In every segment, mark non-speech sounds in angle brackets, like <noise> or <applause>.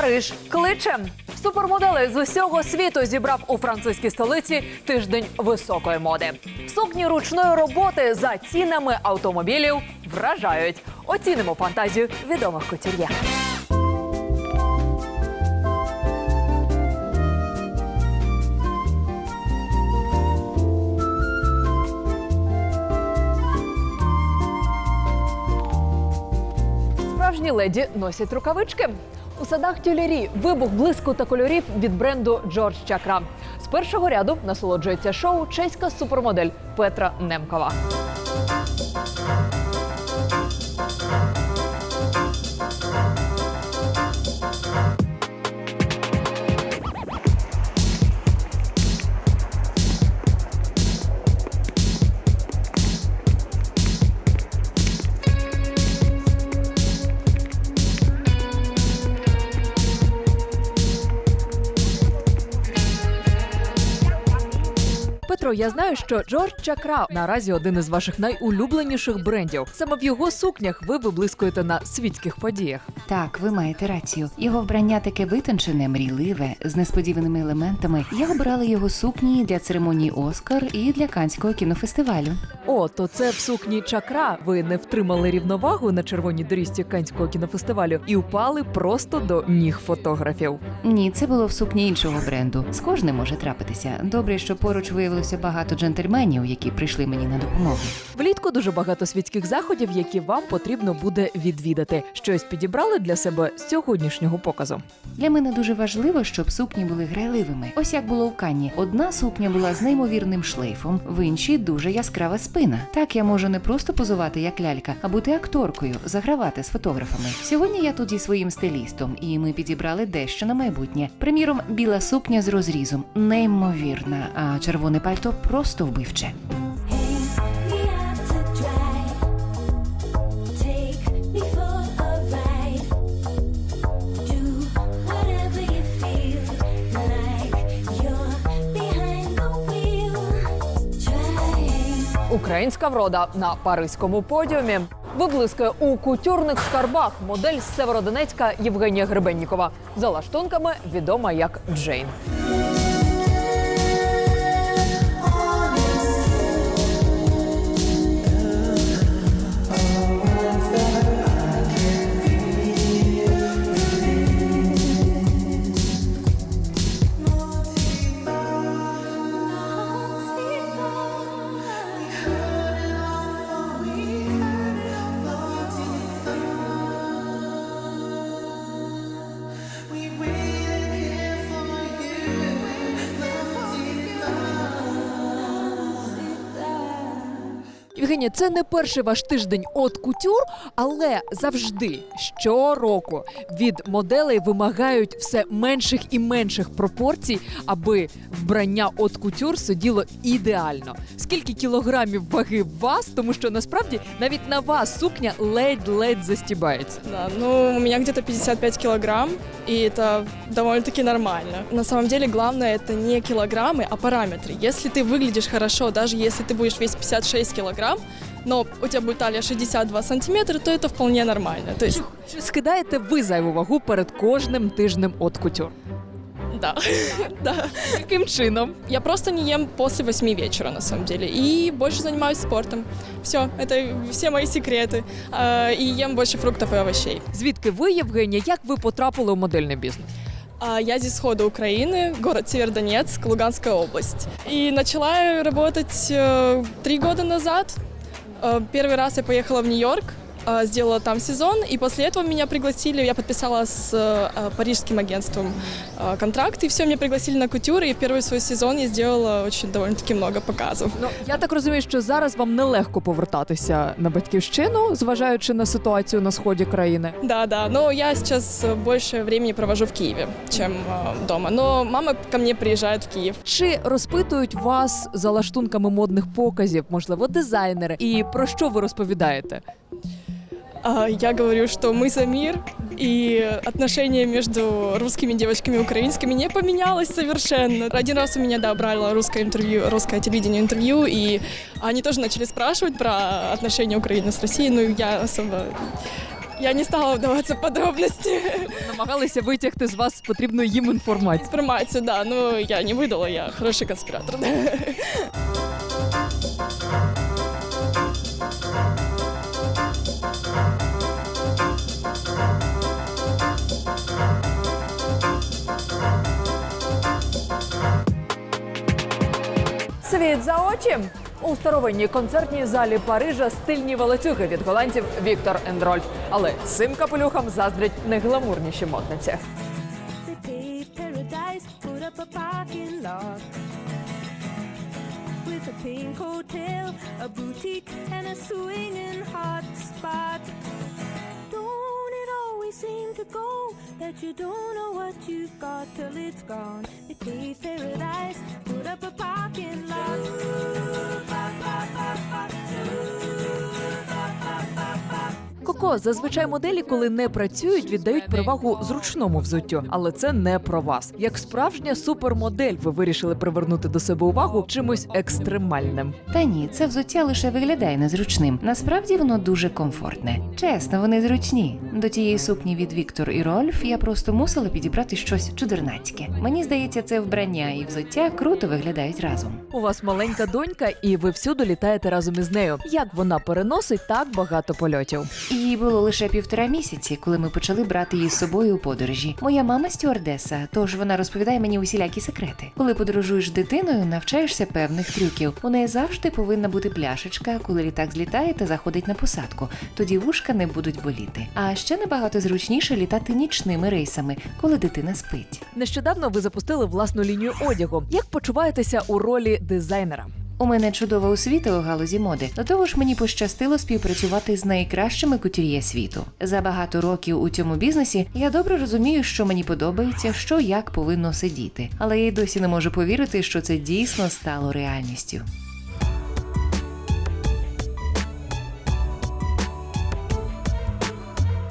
Париж кличе. Супермодели з усього світу зібрав у французькій столиці тиждень високої моди. Сукні ручної роботи за цінами автомобілів вражають. Оцінимо фантазію відомих кутюр'є. Справжні леді носять рукавички. У садах тюлярі вибух блиску та кольорів від бренду Джордж Чакра. З першого ряду насолоджується шоу чеська супермодель Петра Немкова. Петро, я знаю, що Джордж Чакра наразі один із ваших найулюбленіших брендів. Саме в його сукнях ви виблискуєте на світських подіях. Так, ви маєте рацію. Його вбрання таке витончене, мрійливе, з несподіваними елементами. Я обирала його сукні для церемонії Оскар і для Канського кінофестивалю. О, то це в сукні Чакра. Ви не втримали рівновагу на червоній доріжці Канського кінофестивалю і впали просто до ніг фотографів. Ні, це було в сукні іншого бренду. З кожним може трапитися. Добре, що поруч виявилося багато джентльменів, які прийшли мені на допомогу. Влітку дуже багато світських заходів, які вам потрібно буде відвідати. Щось підібрали для себе з сьогоднішнього показу. Для мене дуже важливо, щоб сукні були грайливими. Ось як було в Канні. Одна сукня була з неймовірним шлейфом, в іншій дуже яскрава спина. Так я можу не просто позувати як лялька, а бути акторкою, загравати з фотографами. Сьогодні я тут зі своїм стилістом, і ми підібрали дещо на майбутнє. Приміром, біла сукня з розрізом, неймовірна, а червоне пальто просто вбивче. Українська врода на паризькому подіумі. Виблискує у кутюрних скарбах модель з Северодонецька Євгенія Гребеннікова. За лаштунками відома як Джейн. Євгенія, це не перший ваш тиждень от кутюр, але завжди щороку від моделей вимагають все менших і менших пропорцій, аби вбрання от кутюр сиділо ідеально. Скільки кілограмів ваги в вас? Тому що насправді навіть на вас сукня ледь-ледь застібається. Да, ну, у меня где-то 55 килограмм, и это довольно-таки нормально. На самом деле, главное это не килограммы, а параметры. Если ты выглядишь хорошо, даже если ты будешь весить 56 килограмм, но у тебя будет талия 62 сантиметра, то это вполне нормально. То есть, Чи скидаєте ви зайву вагу перед кожним тижнем от кутюр? да, <laughs> да. Яким чином? Я просто не ем после 8 вечера, на самом деле, и больше занимаюсь спортом. Все, это все мои секреты. А, И ем больше фруктов и овощей. Звідки ви, Євгенія? Як ви потрапили у модельний бізнес? А, Я здесь сходу Украины, город Северодонецк, Луганская область. И начала я работать э, три года назад. Э, Первый раз я поехала в Нью-Йорк, э, сделала там сезон, и после этого меня пригласили, я подписала с э, парижским агентством э, контракт, и все, меня пригласили на кутюр, и первый свой сезон я сделала очень довольно-таки много показов. Ну я так розумію, що зараз вам нелегко повертатися на батьківщину, зважаючи на ситуацію на сході країни. Да, да, но я сейчас э, больше времени провожу в Киеве, чем э, дома. Но мама ко мне приезжает в Киев. Чи розпитують вас за лаштунками модних показів, можливо, дизайнери? І про що ви розповідаєте? А, Я говорю, что мы за мир, и отношение между русскими девочками и украинскими не поменялось совершенно. Один раз у меня, да, брало русское интервью, русское телевидение интервью, и они тоже начали спрашивать про отношения Украины с Россией, но я особо Я не стала вдаваться в подробности. Намагалися витягти з вас потрібну їм інформацію. Информацию, да, но я не выдала, я хороший конспиратор. Світ за очі у старовинній концертній залі Парижа стильні волоцюги від голландців Віктор Ендрольф. Але цим капелюхам заздрять найгламурніші модниці. Hotel, a boutique, and a swinging hot spot. Seem to go that you don't know what you've got till it's gone? The day's paradise, put up a parking lot. Коко зазвичай моделі, коли не працюють, віддають перевагу зручному взуттю, але це не про вас. Як справжня супермодель, ви вирішили привернути до себе увагу чимось екстремальним. Та ні, це взуття лише виглядає незручним. Насправді воно дуже комфортне. Чесно, вони зручні. До тієї сукні від Віктор і Рольф я просто мусила підібрати щось чудернацьке. Мені здається, це вбрання і взуття круто виглядають разом. У вас маленька донька, і ви всюди літаєте разом із нею. Як вона переносить так багато польотів? Їй було лише півтора місяці, коли ми почали брати її з собою у подорожі. Моя мама стюардеса, тож вона розповідає мені усілякі секрети. Коли подорожуєш дитиною, навчаєшся певних трюків. У неї завжди повинна бути пляшечка, коли літак злітає та заходить на посадку. Тоді вушка не будуть боліти. А ще набагато зручніше літати нічними рейсами, коли дитина спить. Нещодавно ви запустили власну лінію одягу. Як почуваєтеся у ролі дизайнера? У мене чудова освіта у галузі моди. До того ж, мені пощастило співпрацювати з найкращими кутюр'є світу. За багато років у цьому бізнесі я добре розумію, що мені подобається, що як повинно сидіти. Але я й досі не можу повірити, що це дійсно стало реальністю.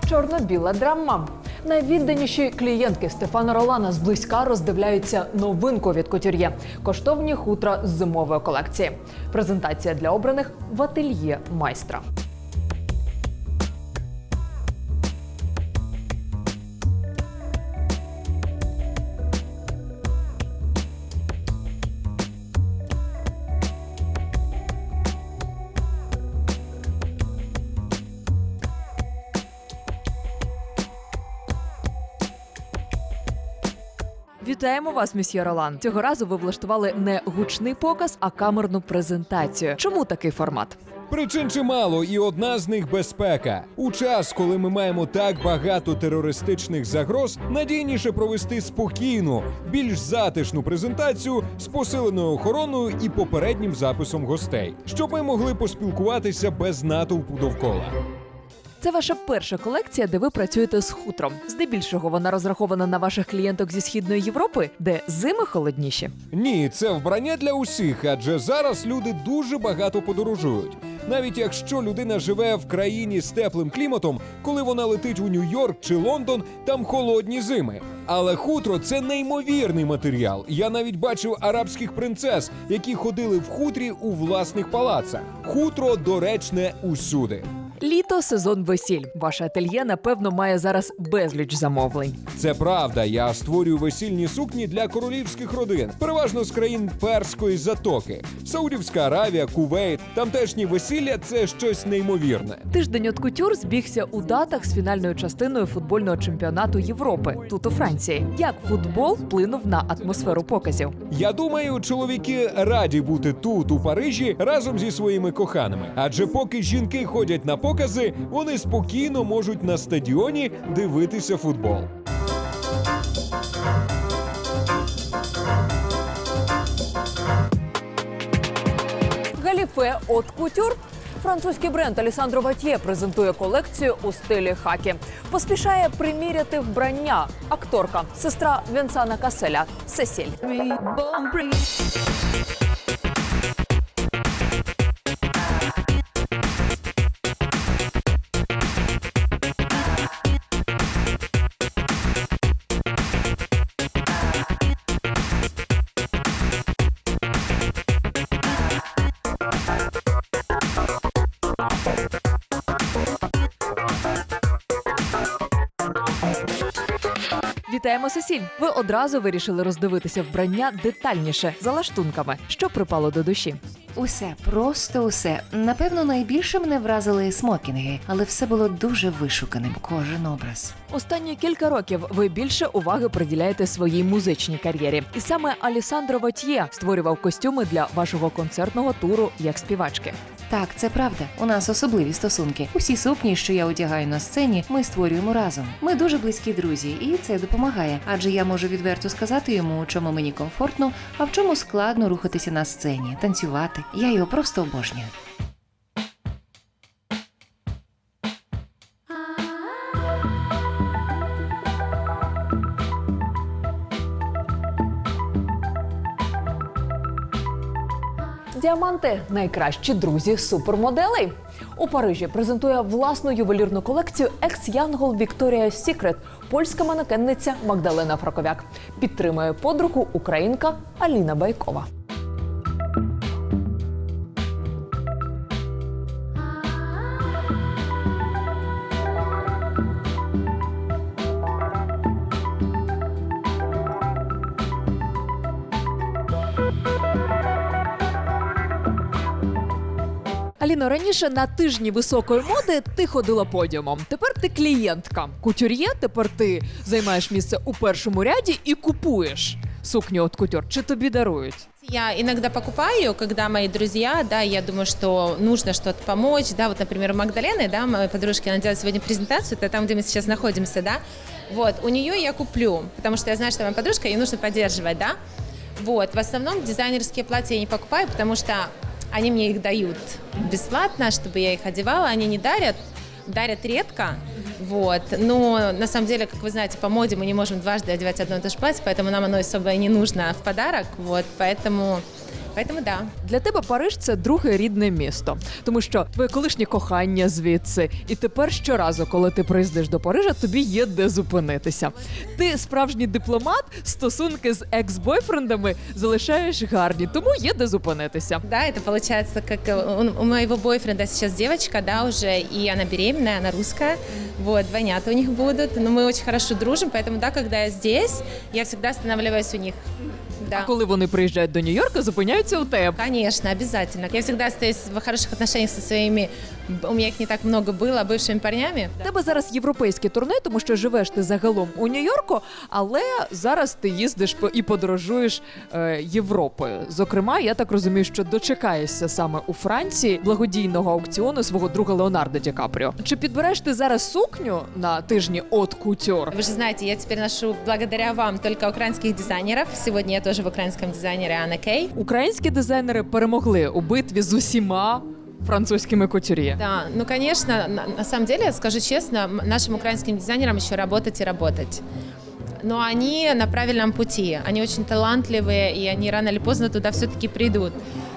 Чорно-біла драма. Найвідданіші клієнтки Стефана Ролана зблизька роздивляються новинку від кутюр'є – коштовні хутра з зимової колекції. Презентація для обраних в ательє майстра. Вітаємо вас, місьє Ролан. Цього разу ви влаштували не гучний показ, а камерну презентацію. Чому такий формат? Причин чимало, і одна з них безпека. У час, коли ми маємо так багато терористичних загроз, надійніше провести спокійну, більш затишну презентацію з посиленою охороною і попереднім записом гостей, щоб ми могли поспілкуватися без натовпу довкола. Це ваша перша колекція, де ви працюєте з хутром. Здебільшого вона розрахована на ваших клієнток зі східної Європи, де зими холодніші. Ні, це вбрання для усіх, адже зараз люди дуже багато подорожують. Навіть якщо людина живе в країні з теплим кліматом, коли вона летить у Нью-Йорк чи Лондон, там холодні зими. Але хутро це неймовірний матеріал. Я навіть бачив арабських принцес, які ходили в хутрі у власних палацах. Хутро доречне усюди. Літо сезон весіль. Ваше ательє, напевно, має зараз безліч замовлень. Це правда. Я створюю весільні сукні для королівських родин, переважно з країн перської затоки. Саудівська Аравія, Кувейт. Тамтешні весілля це щось неймовірне. Тиждень от кутюр збігся у датах з фінальною частиною футбольного чемпіонату Європи тут у Франції. Як футбол вплинув на атмосферу показів? Я думаю, чоловіки раді бути тут, у Парижі, разом зі своїми коханими. Адже поки жінки ходять на покази, вони спокійно можуть на стадіоні дивитися футбол. Галіфе от кутюр. Французький бренд Алісандро Ватьє презентує колекцію у стилі хакі. Поспішає приміряти вбрання акторка, сестра Вінсана Каселя Сесіль. Вітаємо, Сесіль! Ви одразу вирішили роздивитися вбрання детальніше за лаштунками, що припало до душі. Усе, просто усе. Напевно, найбільше мене вразили смокінги, але все було дуже вишуканим, кожен образ. Останні кілька років ви більше уваги приділяєте своїй музичній кар'єрі, і саме Алісандро Ватьє створював костюми для вашого концертного туру як співачки. Так, це правда. У нас особливі стосунки. Усі сукні, що я одягаю на сцені, ми створюємо разом. Ми дуже близькі друзі, і це допомагає. Адже я можу відверто сказати йому, у чому мені комфортно, а в чому складно рухатися на сцені, танцювати. Я його просто обожнюю. Діаманти найкращі друзі супермоделей. У Парижі презентує власну ювелірну колекцію екс-янгол Вікторія Сікрет, польська манекенниця Магдалена Фраковяк. Підтримує подругу українка Аліна Байкова. раніше на тижні високої моди ти ходила подіумом. Тепер ти клієнтка. Кутюр'є, тепер ти займаєш місце у першому ряді і купуєш сукню от кутюр. Чи тобі дарують? Я иногда покупаю, когда мои друзья, да, я думаю, что нужно что-то помочь, да, вот, например, у Магдалены, да, моей подружки, она делает сегодня презентацию, это там, где мы сейчас находимся, да, вот, у нее я куплю, потому что я знаю, что моя подружка, ей нужно поддерживать, да, вот, в основном дизайнерские платья я не покупаю, потому что они мне их дают бесплатно, чтобы я их одевала, они не дарят, дарят редко, вот, но на самом деле, как вы знаете, по моде мы не можем дважды одевать одно и то же платье, поэтому нам оно особо и не нужно в подарок, вот, поэтому, поэтому да. Для тебе Париж це друге рідне місто, тому що твоє колишнє кохання звідси, і тепер щоразу, коли ти приїздиш до Парижа, тобі є де зупинитися. Ти справжній дипломат, стосунки з екс-бойфрендами залишаєш гарні, тому є де зупинитися. Да, это получается, как э, у, у моего бойфренда сейчас девочка, да, уже, и она беременная, она русская, вот, двойнята у них будут, но мы очень хорошо дружим, поэтому, да, когда я здесь, я всегда останавливаюсь у них, А да. коли вони приїжджають до Нью-Йорка, зупиняються у тебе. Конечно, обязательно. Я всегда остаюсь в хороших отношениях со своими, б- у меня их не так много было, бывшими парнями. У тебе зараз європейське турне, тому що живеш ти загалом у Нью-Йорку, але зараз ти їздиш по- і подорожуєш е, Європою. Зокрема, я так розумію, що дочекаєшся саме у Франції благодійного аукціону свого друга Леонардо Ді Капріо. Чи підбереш ти зараз сукню на тижні от кутюр? Вы же знаете, я теперь ношу благодаря вам только украинских дизайнеров. Сегодня я тоже в украинском дизайнере Анна Кей. Українські дизайнери перемогли у битві з усіма французькими кутюр'є. Да, ну, конечно, на, на самом деле, скажу честно, м- нашим украинским дизайнерам еще работать и работать. Но они на правильном пути, они очень талантливые, и они рано или поздно туда все-таки придут.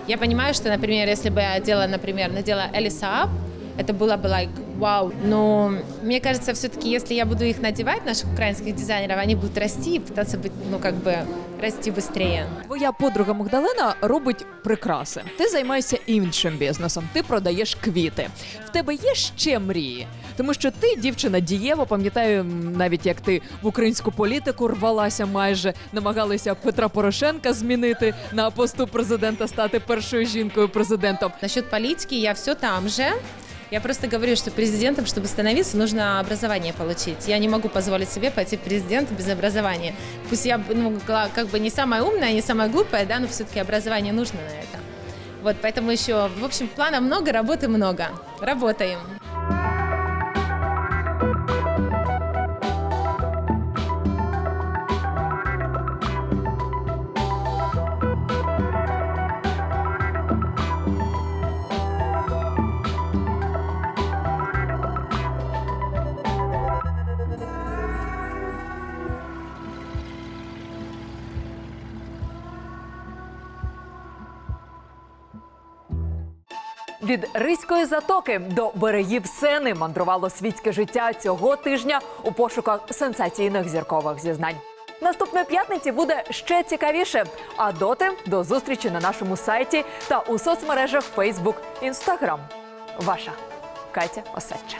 Я понимаю, что, например, если бы я делала, например, надела Элиса Ап, это было бы like, вау. Но мне кажется, все-таки, если я буду их надевать, наших украинских дизайнеров, они будут расти и пытаться быть, ну, как бы, расти быстрее. Твоя подруга Магдалена робить прикраси. Ти займаєшся іншим бізнесом. Ти продаєш квіти. В тебе є ще мрії. Тому що ти дівчина дієва, пам'ятаю м, навіть як ти в українську політику рвалася майже, намагалися Петра Порошенка змінити на посту президента, стати першою жінкою президентом. Насчет политики я все там же. Я просто говорю, что президентом, чтобы становиться, нужно образование получить. Я не могу позволить себе пойти в президент без образования. Пусть я ну, гла- как бы не самая умная, не самая глупая, да, но все-таки образование нужно на это. Вот, поэтому еще, в общем, плана много, работы много. Работаем. Від Ризької затоки до берегів Сени мандрувало світське життя цього тижня у пошуках сенсаційних зіркових зізнань. Наступної п'ятниці буде ще цікавіше. А доти до зустрічі на нашому сайті та у соцмережах Facebook, Instagram. Ваша Катя Осадча.